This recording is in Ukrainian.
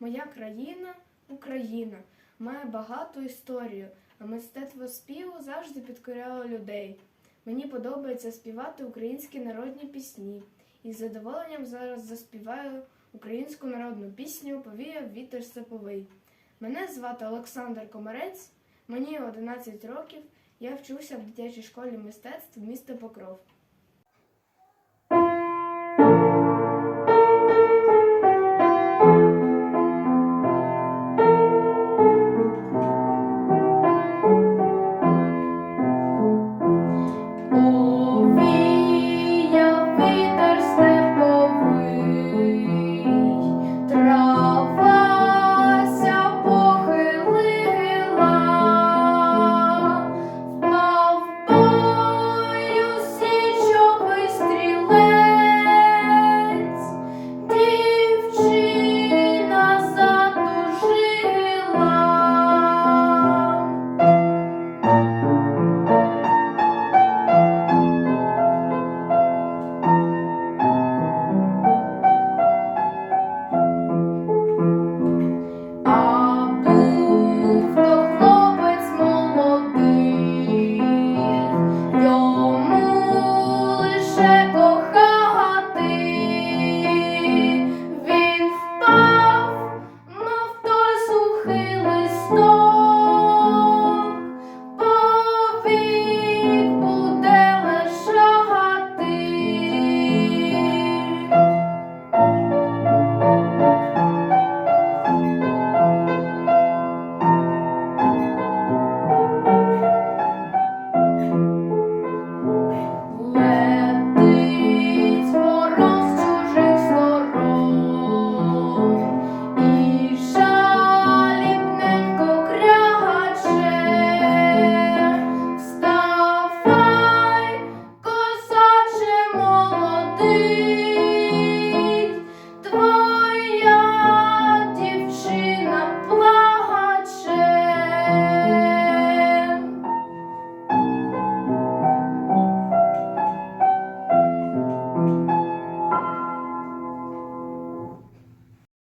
Моя країна Україна має багату історію, а мистецтво співу завжди підкоряло людей. Мені подобається співати українські народні пісні, і з задоволенням зараз заспіваю українську народну пісню Повіяв вітер степовий. Мене звати Олександр Комарець, мені 11 років. Я вчуся в дитячій школі мистецтв міста Покров.